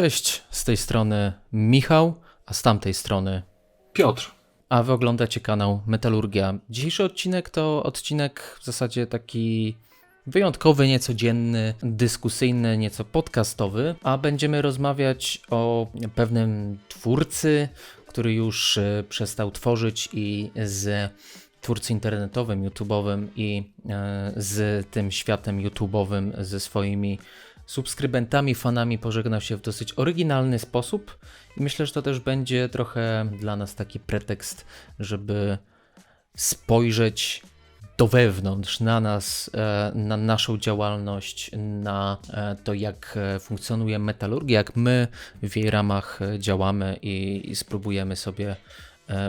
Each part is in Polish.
Cześć, z tej strony Michał, a z tamtej strony Piotr. A wy oglądacie kanał Metalurgia. Dzisiejszy odcinek to odcinek w zasadzie taki wyjątkowy, niecodzienny, dyskusyjny, nieco podcastowy, a będziemy rozmawiać o pewnym twórcy, który już e, przestał tworzyć i z twórcy internetowym, YouTube'owym i e, z tym światem YouTube'owym, ze swoimi subskrybentami, fanami pożegnał się w dosyć oryginalny sposób i myślę, że to też będzie trochę dla nas taki pretekst, żeby spojrzeć do wewnątrz, na nas, e, na naszą działalność, na e, to, jak e, funkcjonuje metalurgia, jak my w jej ramach działamy i, i spróbujemy sobie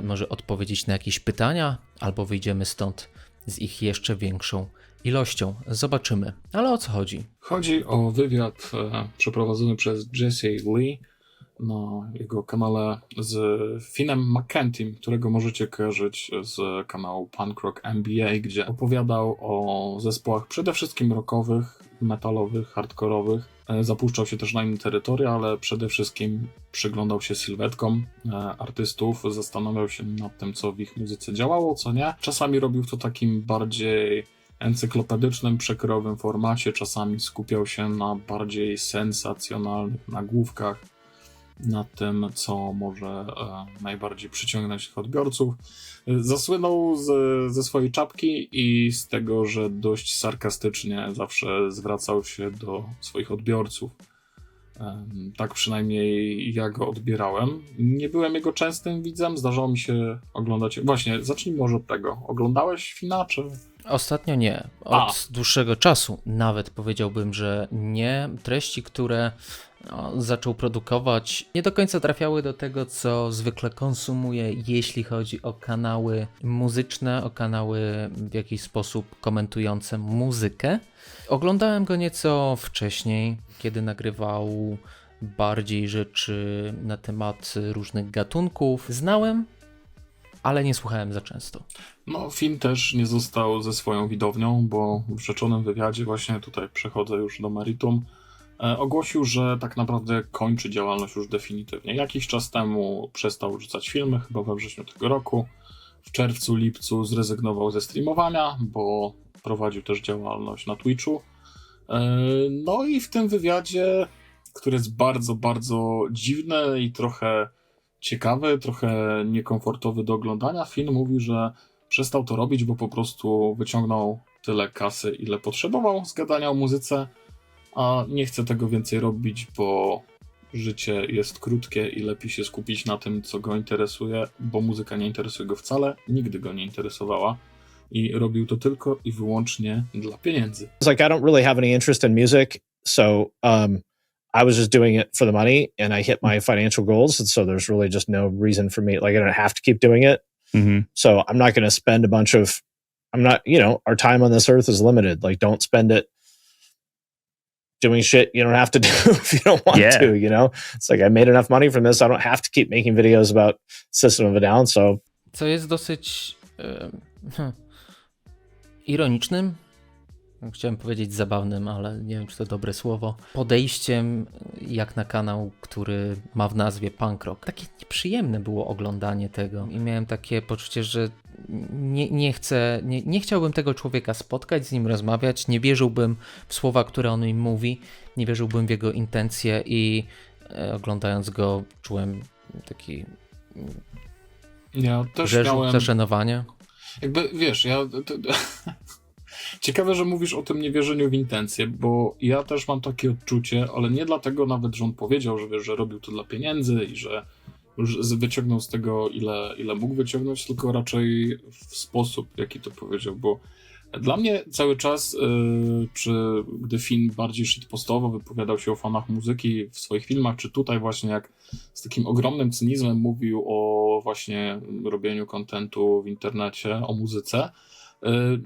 może odpowiedzieć na jakieś pytania, albo wyjdziemy stąd z ich jeszcze większą ilością. Zobaczymy. Ale o co chodzi? Chodzi o wywiad e, przeprowadzony przez Jesse Lee na jego kanale z Finem McKentym, którego możecie kojarzyć z kanału Punk Rock NBA, gdzie opowiadał o zespołach przede wszystkim rockowych, metalowych, hardkorowych. E, zapuszczał się też na inne terytoria, ale przede wszystkim przyglądał się sylwetkom e, artystów, zastanawiał się nad tym, co w ich muzyce działało, co nie. Czasami robił to takim bardziej encyklopedycznym, przekrojowym formacie, czasami skupiał się na bardziej sensacjonalnych nagłówkach, na tym, co może e, najbardziej przyciągnąć tych odbiorców. Zasłynął z, ze swojej czapki i z tego, że dość sarkastycznie zawsze zwracał się do swoich odbiorców. Tak przynajmniej ja go odbierałem. Nie byłem jego częstym widzem, zdarzało mi się oglądać. Właśnie, zacznij może od tego. Oglądałeś Fina, czy Ostatnio nie. Od A. dłuższego czasu nawet powiedziałbym, że nie. Treści, które no, zaczął produkować, nie do końca trafiały do tego, co zwykle konsumuję, jeśli chodzi o kanały muzyczne, o kanały w jakiś sposób komentujące muzykę. Oglądałem go nieco wcześniej, kiedy nagrywał bardziej rzeczy na temat różnych gatunków. Znałem ale nie słuchałem za często. No, film też nie został ze swoją widownią, bo w rzeczonym wywiadzie, właśnie tutaj przechodzę już do meritum, e, ogłosił, że tak naprawdę kończy działalność już definitywnie. Jakiś czas temu przestał rzucać filmy, chyba we wrześniu tego roku. W czerwcu, lipcu zrezygnował ze streamowania, bo prowadził też działalność na Twitchu. E, no i w tym wywiadzie, który jest bardzo, bardzo dziwny i trochę ciekawy, trochę niekomfortowy do oglądania. Film mówi, że przestał to robić, bo po prostu wyciągnął tyle kasy, ile potrzebował z gadania o muzyce, a nie chce tego więcej robić, bo życie jest krótkie i lepiej się skupić na tym, co go interesuje, bo muzyka nie interesuje go wcale, nigdy go nie interesowała i robił to tylko i wyłącznie dla pieniędzy. It's like I don't really have any interest in music, so um I was just doing it for the money and I hit my financial goals. And so there's really just no reason for me. Like I don't have to keep doing it. Mm-hmm. So I'm not going to spend a bunch of, I'm not, you know, our time on this earth is limited. Like don't spend it doing shit you don't have to do if you don't want yeah. to, you know? It's like I made enough money from this. I don't have to keep making videos about System of a Down. So. Co jest dosyć uh, ironicznym, chciałem powiedzieć zabawnym, ale nie wiem, czy to dobre słowo, podejściem jak na kanał, który ma w nazwie punk rock. Takie nieprzyjemne było oglądanie tego i miałem takie poczucie, że nie, nie chcę, nie, nie chciałbym tego człowieka spotkać, z nim rozmawiać, nie wierzyłbym w słowa, które on mi mówi, nie wierzyłbym w jego intencje i e, oglądając go czułem taki ja też miałem... zaszenowanie. Jakby, wiesz, ja... Ciekawe, że mówisz o tym niewierzeniu w intencje, bo ja też mam takie odczucie, ale nie dlatego nawet, że on powiedział, że, wiesz, że robił to dla pieniędzy i że już wyciągnął z tego, ile, ile mógł wyciągnąć, tylko raczej w sposób, jaki to powiedział, bo dla mnie cały czas, yy, czy gdy film bardziej shitpostowo wypowiadał się o fanach muzyki w swoich filmach, czy tutaj właśnie jak z takim ogromnym cynizmem mówił o właśnie robieniu kontentu w internecie, o muzyce, yy,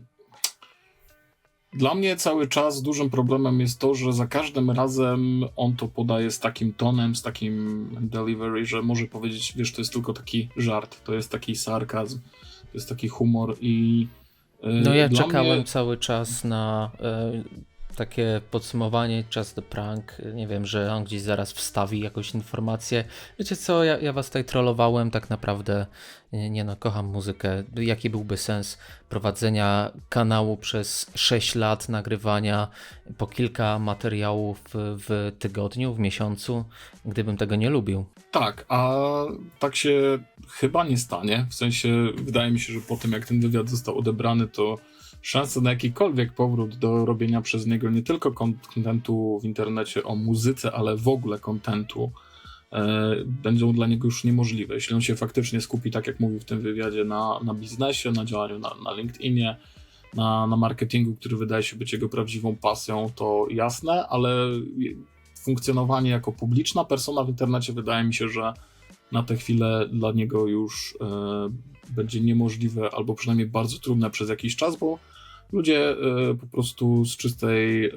dla mnie cały czas dużym problemem jest to, że za każdym razem on to podaje z takim tonem, z takim delivery, że może powiedzieć, wiesz, to jest tylko taki żart, to jest taki sarkazm, to jest taki humor i. Yy, no ja czekałem mnie... cały czas na. Takie podsumowanie, just the prank. Nie wiem, że on gdzieś zaraz wstawi jakąś informację. Wiecie co, ja, ja was tutaj trollowałem, tak naprawdę nie, nie no, kocham muzykę. Jaki byłby sens prowadzenia kanału przez 6 lat, nagrywania po kilka materiałów w tygodniu, w miesiącu, gdybym tego nie lubił? Tak, a tak się chyba nie stanie. W sensie, wydaje mi się, że po tym jak ten wywiad został odebrany, to szanse na jakikolwiek powrót do robienia przez niego nie tylko kontentu w internecie o muzyce, ale w ogóle kontentu e, będą dla niego już niemożliwe. Jeśli on się faktycznie skupi, tak jak mówił w tym wywiadzie, na, na biznesie, na działaniu na, na LinkedInie, na, na marketingu, który wydaje się być jego prawdziwą pasją, to jasne, ale funkcjonowanie jako publiczna persona w internecie wydaje mi się, że na tę chwilę dla niego już e, będzie niemożliwe, albo przynajmniej bardzo trudne przez jakiś czas, bo ludzie e, po prostu z czystej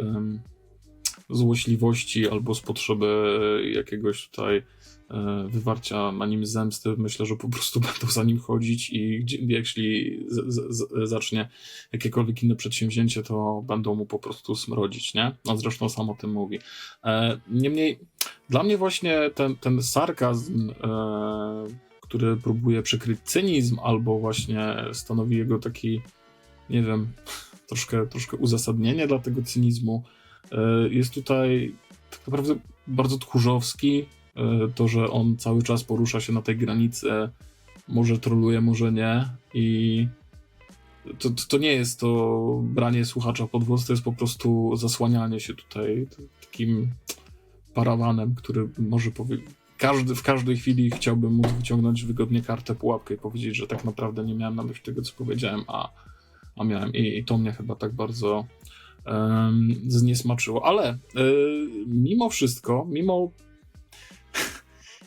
złośliwości albo z potrzeby jakiegoś tutaj e, wywarcia na nim zemsty, myślę, że po prostu będą za nim chodzić i jeśli zacznie jakiekolwiek inne przedsięwzięcie, to będą mu po prostu smrodzić, nie? No zresztą sam o tym mówi. E, niemniej dla mnie właśnie ten, ten sarkazm, który próbuje przykryć cynizm albo właśnie stanowi jego taki nie wiem, troszkę, troszkę uzasadnienie dla tego cynizmu. E, jest tutaj tak naprawdę bardzo tchórzowski. E, to, że on cały czas porusza się na tej granicy, może troluje, może nie. I to, to nie jest to branie słuchacza pod włos, to jest po prostu zasłanianie się tutaj takim parawanem, który może powiedzieć. Każdy, w każdej chwili chciałbym móc wyciągnąć wygodnie kartę, pułapkę i powiedzieć, że tak naprawdę nie miałem na myśli tego, co powiedziałem, a a miałem i, i to mnie chyba tak bardzo um, zniesmaczyło. Ale y, mimo wszystko, mimo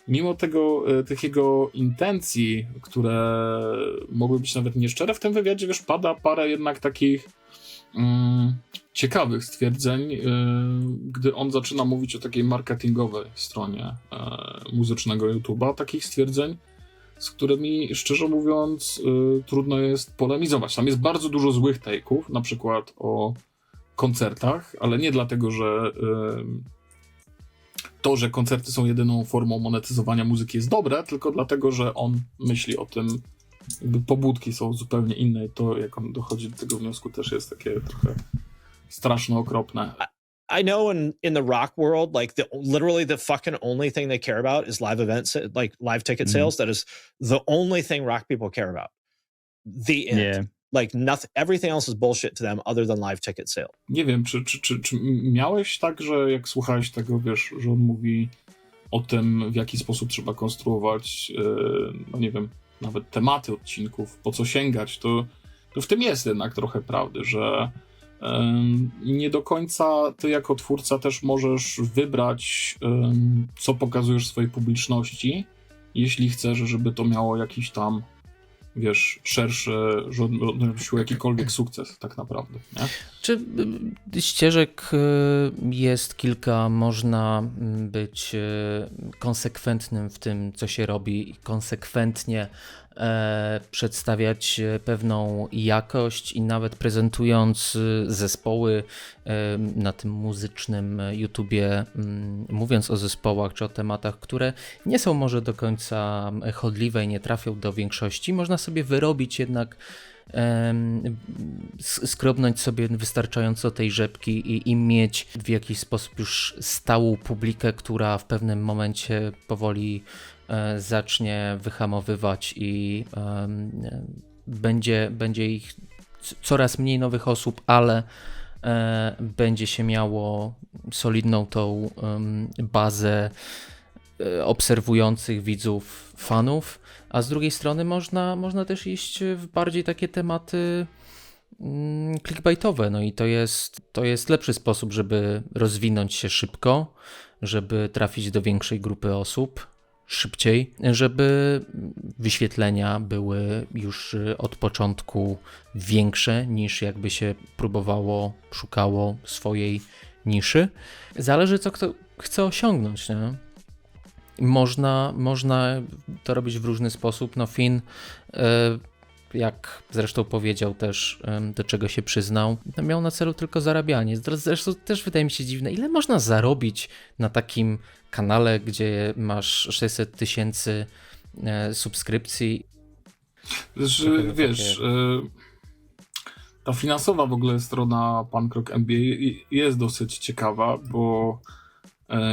mimo tego, e, tych jego intencji, które mogły być nawet nieszczere, w tym wywiadzie wiesz, pada parę jednak takich mm, ciekawych stwierdzeń, y, gdy on zaczyna mówić o takiej marketingowej stronie muzycznego YouTube'a, takich stwierdzeń, z którymi szczerze mówiąc yy, trudno jest polemizować. Tam jest bardzo dużo złych take'ów, na przykład o koncertach, ale nie dlatego, że yy, to, że koncerty są jedyną formą monetyzowania muzyki jest dobre, tylko dlatego, że on myśli o tym, jakby pobudki są zupełnie inne i to, jak on dochodzi do tego wniosku też jest takie trochę straszno okropne. I know in in the rock world, like the literally the fucking only thing they care about is live events, like live ticket mm-hmm. sales. That is the only thing rock people care about. The end. Yeah. Like nothing, everything else is bullshit to them other than live ticket sale. Nie wiem, czy, czy, czy, czy miałeś tak, że jak słuchałeś tego, wiesz, że on mówi o tym, w jaki sposób trzeba konstruować, yy, no nie wiem, nawet tematy odcinków, po co sięgać, to, to w tym jest jednak trochę prawdy, że nie do końca ty jako twórca też możesz wybrać, co pokazujesz swojej publiczności, jeśli chcesz, żeby to miało jakiś tam wiesz, szerszy, że odnosił jakikolwiek sukces tak naprawdę. Nie? Czy y, ścieżek y, jest kilka, można być y, konsekwentnym w tym, co się robi i konsekwentnie przedstawiać pewną jakość i nawet prezentując zespoły e, na tym muzycznym YouTubie, mówiąc o zespołach czy o tematach, które nie są może do końca chodliwe i nie trafią do większości, można sobie wyrobić jednak skrobnąć sobie wystarczająco tej rzepki i, i mieć w jakiś sposób już stałą publikę, która w pewnym momencie powoli e, zacznie wyhamowywać i będzie, będzie ich coraz mniej nowych osób, ale e, będzie się miało solidną tą bazę e, obserwujących widzów, fanów. A z drugiej strony można, można też iść w bardziej takie tematy mm, clickbaitowe, no i to jest, to jest lepszy sposób, żeby rozwinąć się szybko, żeby trafić do większej grupy osób szybciej, żeby wyświetlenia były już od początku większe niż jakby się próbowało, szukało swojej niszy. Zależy co kto chce osiągnąć, nie? Można, można to robić w różny sposób. No Finn y, jak zresztą powiedział też, do czego się przyznał, miał na celu tylko zarabianie. Zre- Zresztą też wydaje mi się dziwne, ile można zarobić na takim kanale, gdzie masz 600 tysięcy e, subskrypcji. To wiesz, takie- y, ta finansowa w ogóle strona Pankrock MBA i- jest dosyć ciekawa, bo e,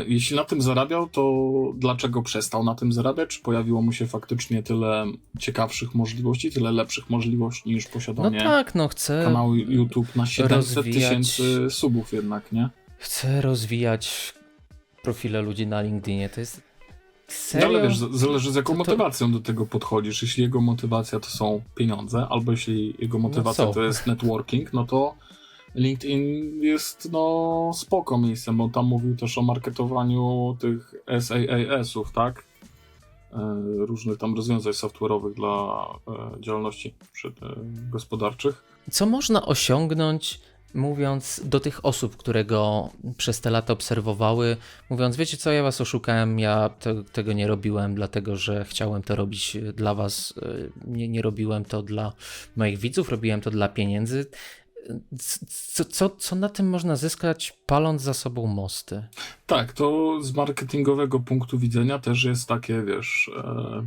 jeśli na tym zarabiał, to dlaczego przestał na tym zarabiać? Czy pojawiło mu się faktycznie tyle ciekawszych możliwości, tyle lepszych możliwości niż No posiadanie tak, no chcę, kanału YouTube na 700 rozwijać- tysięcy subów jednak, nie? chcę rozwijać profile ludzi na LinkedInie. To jest No, serio? ale wiesz, zależy z jaką To- to- motywacją do tego podchodzisz. Jeśli jego motywacja to są pieniądze, albo jeśli jego motywacja co? to jest networking, no to LinkedIn jest no spoko miejscem, bo tam mówił też o marketowaniu tych SaaS-ów, tak? E, Różnych tam rozwiązań software'owych dla e, działalności e, gospodarczych. Co można osiągnąć, mówiąc do tych osób, które go przez te lata obserwowały, mówiąc, wiecie co, ja was oszukałem, ja te, tego nie robiłem, dlatego że chciałem to robić dla was, nie, nie robiłem to dla moich widzów, robiłem to dla pieniędzy. Co, co, co na tym można zyskać, paląc za sobą mosty? Tak, to z marketingowego punktu widzenia też jest takie, wiesz, e,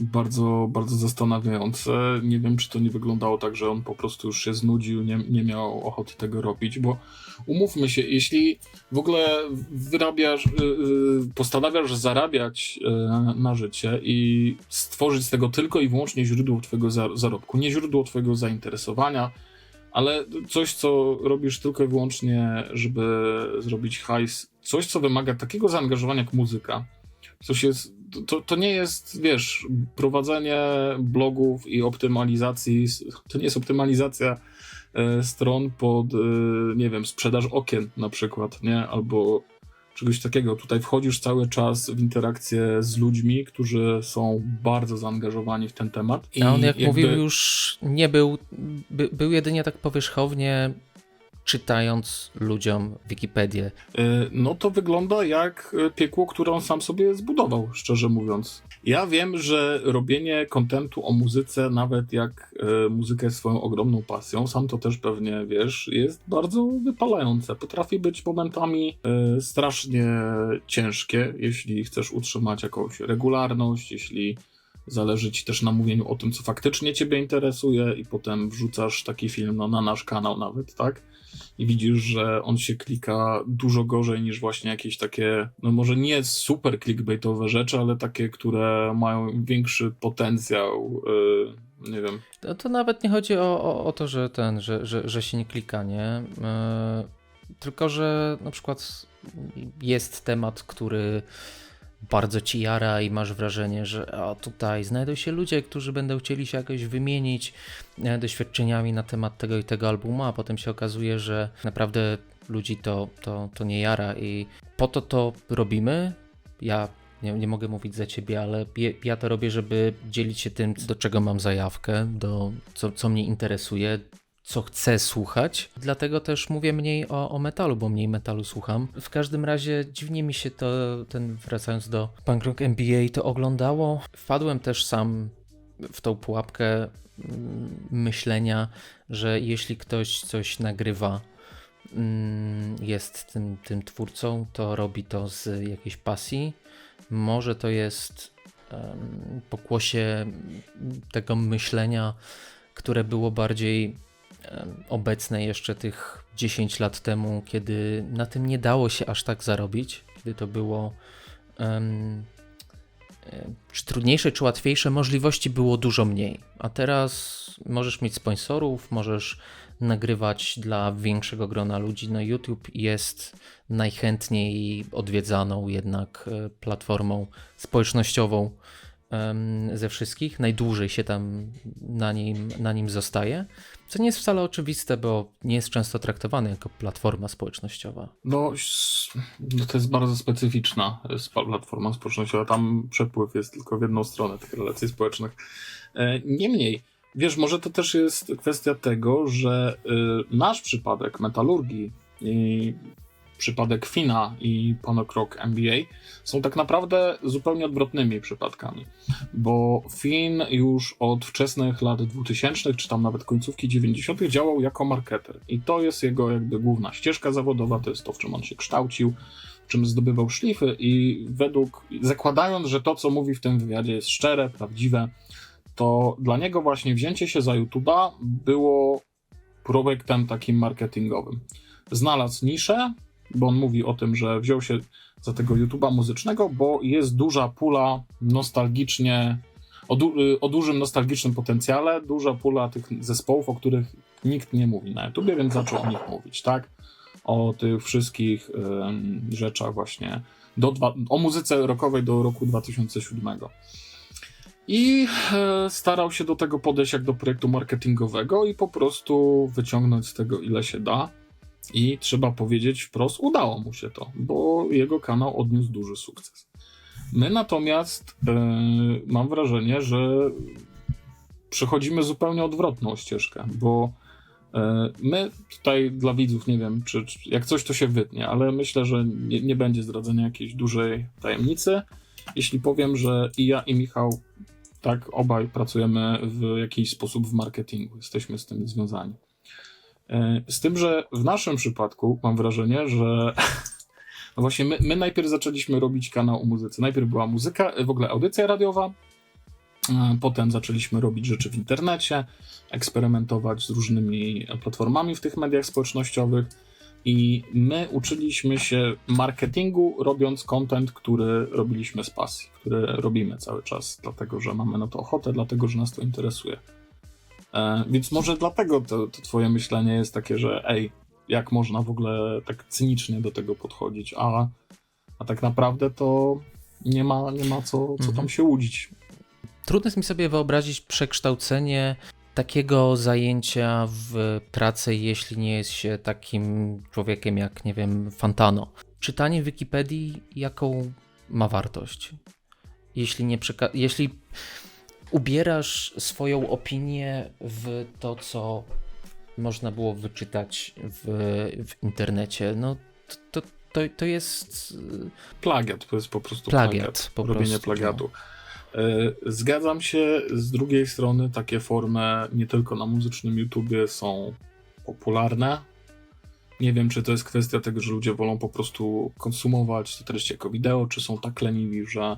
bardzo, bardzo zastanawiające. Nie wiem, czy to nie wyglądało tak, że on po prostu już się znudził, nie, nie miał ochoty tego robić, bo umówmy się, jeśli w ogóle wyrabiasz, y, y, postanawiasz zarabiać y, na życie i stworzyć z tego tylko i wyłącznie źródło twojego za- zarobku, nie źródło twojego zainteresowania, ale coś, co robisz tylko i wyłącznie, żeby zrobić hajs, coś, co wymaga takiego zaangażowania jak muzyka, coś jest, to, to nie jest, wiesz, prowadzenie blogów i optymalizacji, to nie jest optymalizacja e, stron pod, e, nie wiem, sprzedaż okien na przykład, nie, albo czegoś takiego. Tutaj wchodzisz cały czas w interakcję z ludźmi, którzy są bardzo zaangażowani w ten temat. I A on, jak jakby- mówił, już nie był, by, był jedynie tak powierzchownie czytając ludziom Wikipedię. Y, No to wygląda jak y, piekło, które on sam sobie zbudował, szczerze mówiąc. Ja wiem, że robienie kontentu o muzyce, nawet jak y, muzyka jest swoją ogromną pasją, sam to też pewnie wiesz, jest bardzo wypalające. Potrafi być momentami strasznie ciężkie, jeśli chcesz utrzymać jakąś regularność, jeśli zależy ci też na mówieniu o tym, co faktycznie ciebie interesuje i potem wrzucasz taki film no, na nasz kanał nawet, tak? I widzisz, że on się klika dużo gorzej niż właśnie jakieś takie, no może nie super clickbaitowe rzeczy, ale takie, które mają większy potencjał, yy, nie wiem. To, to nawet nie chodzi o, o, o to, że ten, że, że, że się nie klika, nie? Yy, tylko, że na przykład jest temat, który bardzo ci jara i masz wrażenie, że a tutaj znajdą się ludzie, którzy będą chcieli się jakoś wymienić e, doświadczeniami na temat tego i tego albumu, a potem się okazuje, że naprawdę ludzi to, to, to nie jara i po to to robimy. Ja nie, nie mogę mówić za ciebie, ale ja to robię, żeby dzielić się tym, do czego mam zajawkę, do, co, co mnie interesuje, co chcę słuchać. Dlatego też mówię mniej o, o metalu, bo mniej metalu słucham. W każdym razie dziwnie mi się to, ten wracając do Punk Rock NBA, to oglądało. Wpadłem też sam w tą pułapkę mm, myślenia, że jeśli ktoś coś nagrywa, mm, jest tym, tym twórcą, to robi to z jakiejś pasji. Może to jest pokłosie tego myślenia, które było bardziej obecne jeszcze tych 10 lat temu, kiedy na tym nie dało się aż tak zarobić, kiedy to było em, czy trudniejsze, czy łatwiejsze, możliwości było dużo mniej. A teraz możesz mieć sponsorów, możesz nagrywać dla większego grona ludzi. No YouTube jest najchętniej odwiedzaną jednak e, platformą społecznościową ze wszystkich. Najdłużej się tam na nim, na nim zostaje. Co nie jest wcale oczywiste, bo nie jest często traktowany jako platforma społecznościowa. No, no to jest bardzo specyficzna platforma społecznościowa. Tam przepływ jest tylko w jedną stronę tych relacji społecznych. E, Niemniej, wiesz, może to też jest kwestia tego, że y, nasz przypadek metalurgii i przypadek Fina i Ponok Rock NBA są tak naprawdę zupełnie odwrotnymi przypadkami, bo Fin już od wczesnych lat 2000, czy tam nawet końcówki 90., działał jako marketer i to jest jego jakby główna ścieżka zawodowa, to jest to, w czym on się kształcił, w czym zdobywał szlify i według, zakładając, że to, co mówi w tym wywiadzie jest szczere, prawdziwe, to dla niego właśnie wzięcie się za YouTube'a było projektem takim marketingowym. Znalazł niszę, bo on mówi o tym, że wziął się za tego YouTube'a muzycznego, bo jest duża pula nostalgicznie, o, du, o dużym nostalgicznym potencjale, duża pula tych zespołów, o których nikt nie mówi na YouTubie, więc zaczął o nich mówić, tak? O tych wszystkich rzeczach właśnie, do dwa, o muzyce rockowej do roku 2007. I e, starał się do tego podejść jak do projektu marketingowego i po prostu wyciągnąć z tego ile się da. I trzeba powiedzieć wprost, udało mu się to, bo jego kanał odniósł duży sukces. My natomiast e, mam wrażenie, że przechodzimy zupełnie odwrotną ścieżkę, bo e, my tutaj dla widzów, nie wiem, czy, czy jak coś to się wytnie, ale myślę, że nie, nie będzie zdradzenia jakiejś dużej tajemnicy. Jeśli powiem, że i ja, i Michał, tak, obaj pracujemy w jakiś sposób w marketingu, jesteśmy z tym związani. E, Z tym, że w naszym przypadku mam wrażenie, że no właśnie my, my najpierw zaczęliśmy robić kanał o muzyce. Najpierw była muzyka, w ogóle audycja radiowa, e, potem zaczęliśmy robić rzeczy w internecie, eksperymentować z różnymi platformami w tych mediach społecznościowych i my uczyliśmy się marketingu robiąc content, który robiliśmy z pasji, który robimy cały czas, dlatego że mamy na to ochotę, dlatego że nas to interesuje. E, więc może dlatego to, to twoje myślenie jest takie, że ej, jak można w ogóle tak cynicznie do tego podchodzić, a, a tak naprawdę to nie ma, nie ma co, co tam Mhm. się łudzić. Trudno jest mi sobie wyobrazić przekształcenie takiego zajęcia w pracę, jeśli nie jest się takim człowiekiem jak, nie wiem, Fantano. Czytanie Wikipedii, jaką ma wartość? Jeśli nie przeka- jeśli ubierasz swoją opinię w to, co można było wyczytać w, w internecie, no to, to, to, to jest y, Plagiat, to jest po prostu Plagiat, plagiat. po robienie prostu, plagiatu. E, Zgadzam się, z drugiej strony takie formy nie tylko na muzycznym YouTubie są popularne. Nie wiem, czy to jest kwestia tego, że ludzie wolą po prostu konsumować te treści jako wideo, czy są tak leniwi, że e,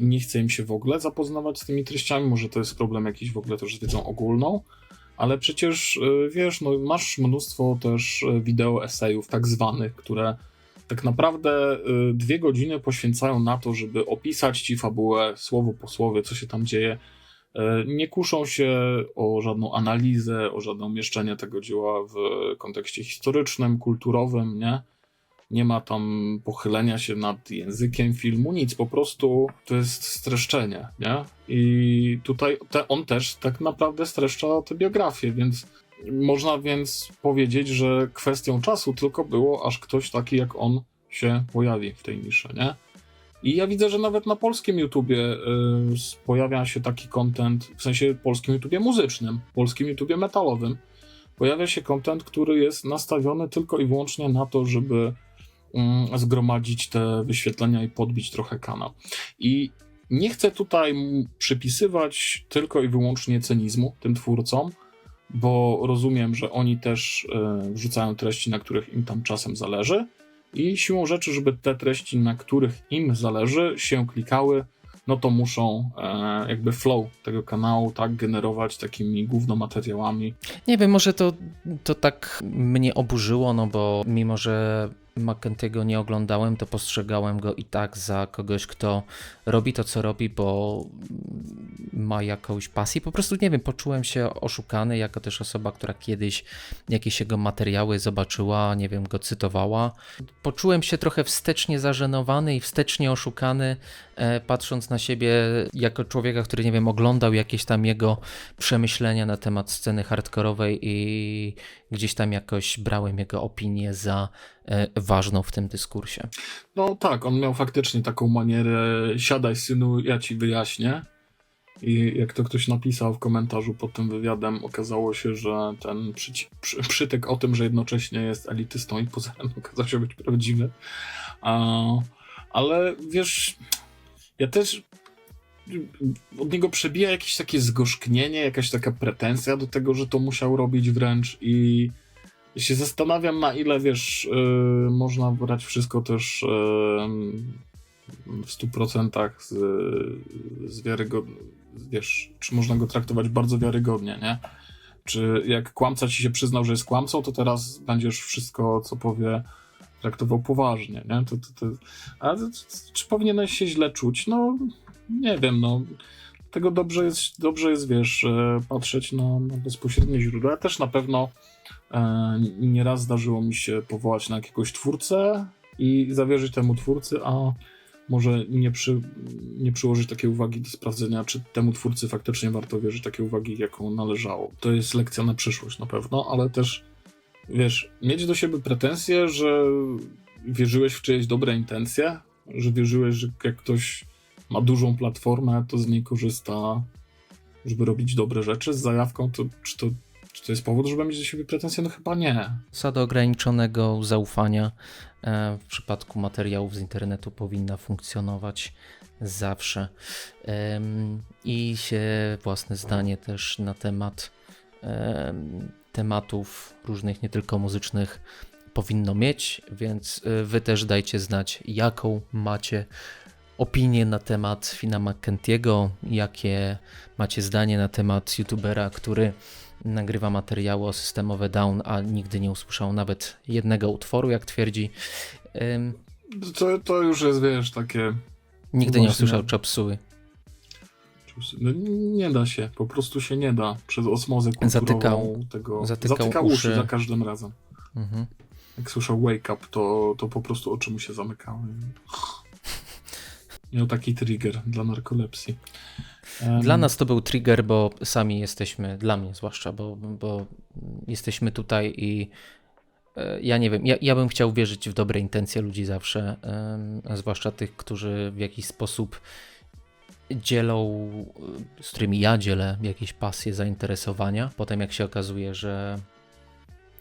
nie chce im się w ogóle zapoznawać z tymi treściami. Może to jest problem jakiś w ogóle też z wiedzą ogólną, ale przecież e, wiesz, no, masz mnóstwo też e, wideo esejów tak zwanych, które tak naprawdę dwie godziny poświęcają na to, żeby opisać ci fabułę słowo po słowie, co się tam dzieje. Nie kuszą się o żadną analizę, o żadne umieszczenie tego dzieła w kontekście historycznym, kulturowym, nie? Nie ma tam pochylenia się nad językiem filmu, nic, po prostu to jest streszczenie, nie? I tutaj te, on też tak naprawdę streszcza tę biografię, więc można więc powiedzieć, że kwestią czasu tylko było, aż ktoś taki jak on się pojawi w tej niszy, nie? I ja widzę, że nawet na polskim YouTubie y, pojawia się taki content, w sensie polskim YouTubie muzycznym, polskim YouTubie metalowym, pojawia się content, który jest nastawiony tylko i wyłącznie na to, żeby zgromadzić te wyświetlenia i podbić trochę kanał. I nie chcę tutaj przypisywać tylko i wyłącznie cynizmu tym twórcom, bo rozumiem, że oni też e, wrzucają treści, na których im tam czasem zależy i siłą rzeczy, żeby te treści, na których im zależy, się klikały, no to muszą e, jakby flow tego kanału tak generować takimi głównomateriałami. Nie wiem, może to, to tak mnie oburzyło, no bo mimo, że McKenty'ego nie oglądałem, to postrzegałem go i tak za kogoś, kto robi to, co robi, bo ma jakąś pasję. Po prostu, nie wiem, poczułem się oszukany jako też osoba, która kiedyś jakieś jego materiały zobaczyła, nie wiem, go cytowała. Poczułem się trochę wstecznie zażenowany i wstecznie oszukany, patrząc na siebie jako człowieka, który, nie wiem, oglądał jakieś tam jego przemyślenia na temat sceny hardkorowej i gdzieś tam jakoś brałem jego opinię za e, ważną w tym dyskursie. No tak, on miał faktycznie taką manierę siadaj synu, ja ci wyjaśnię. I jak to ktoś napisał w komentarzu pod tym wywiadem, okazało się, że ten przyci- przy, przytyk o tym, że jednocześnie jest elitystą i pozerem, okazał się być prawdziwy. Ale wiesz, ja też od niego przebija jakieś takie zgorzknienie, jakaś taka pretensja do tego, że to musiał robić wręcz i się zastanawiam na ile, wiesz, yy, można brać wszystko też yy, w 100% z, z wiarygodnie, wiesz, czy można go traktować bardzo wiarygodnie, nie? Czy jak kłamca ci się przyznał, że jest kłamcą, to teraz będziesz wszystko, co powie, traktował poważnie, nie? To, to, to, a czy powinieneś się źle czuć? No, nie wiem, no. Tego dobrze jest, dobrze jest wiesz, patrzeć na, na bezpośrednie źródła. Ja też na pewno e, nieraz zdarzyło mi się powołać na jakiegoś twórcę i zawierzyć temu twórcy, a może nie, przy, nie przyłożyć takiej uwagi do sprawdzenia, czy temu twórcy faktycznie warto wierzyć takiej uwagi, jaką należało. To jest lekcja na przyszłość na pewno, ale też wiesz, mieć do siebie pretensje, że wierzyłeś w czyjeś dobre intencje, że wierzyłeś, że jak ktoś ma dużą platformę, to z niej korzysta, żeby robić dobre rzeczy z zajawką, to czy to, czy to jest powód, żeby mieć do siebie pretensje? No chyba nie. Zasada ograniczonego zaufania e, w przypadku materiałów z internetu powinna funkcjonować zawsze. I się własne zdanie też na temat em, tematów różnych, nie tylko muzycznych, powinno mieć, więc e, wy też dajcie znać, jaką macie opinię na temat Fina McKenty'ego, jakie macie zdanie na temat youtubera, który nagrywa materiały o systemowe down, a nigdy nie usłyszał nawet jednego utworu, jak twierdzi. Ym, To, to już jest, wiesz, takie... nigdy nie Właśnie. usłyszał Chopsuły. No, nie da się, po prostu się nie da przez osmozę Zatykał- tego... zatykał zatyka uszy uszy. za każdym razem. Mhm. Jak słyszał wake up, to, to po prostu oczy mu się zamykały. Miał taki trigger dla narkolepsji. Dla nas to był trigger, bo sami jesteśmy, dla mnie zwłaszcza, bo, bo jesteśmy tutaj i e, ja nie wiem, ja, ja bym chciał wierzyć w dobre intencje ludzi zawsze, em, zwłaszcza tych, którzy w jakiś sposób dzielą, z którymi ja dzielę jakieś pasje, zainteresowania. Potem jak się okazuje, że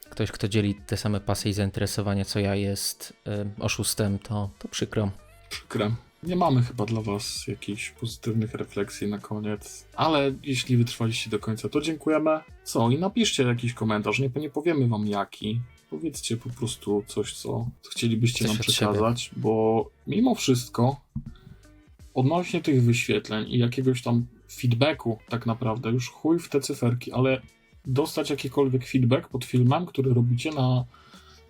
ktoś, kto dzieli te same pasje i zainteresowania co ja jest em, oszustem, to, to przykro. Przykre. Nie mamy chyba dla Was jakichś pozytywnych refleksji na koniec, ale jeśli wytrwaliście do końca, to dziękujemy. Co? I napiszcie jakiś komentarz, nie, nie powiemy Wam jaki. Powiedzcie po prostu coś, co chcielibyście Coś nam przekazać, bo mimo wszystko odnośnie tych wyświetleń i jakiegoś tam feedbacku tak naprawdę, już chuj w te cyferki, ale dostać jakikolwiek feedback pod filmem, który robicie na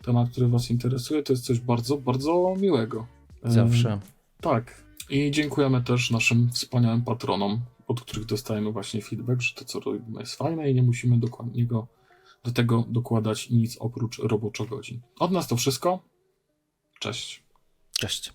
temat, który Was interesuje, to jest coś bardzo, bardzo miłego. Zawsze. tak. I dziękujemy też naszym wspaniałym patronom, od których dostajemy właśnie feedback, że to, co robimy, jest fajne i nie musimy dokładnie go, do tego dokładać nic oprócz roboczo godzin. Od nas to wszystko. Cześć. Cześć.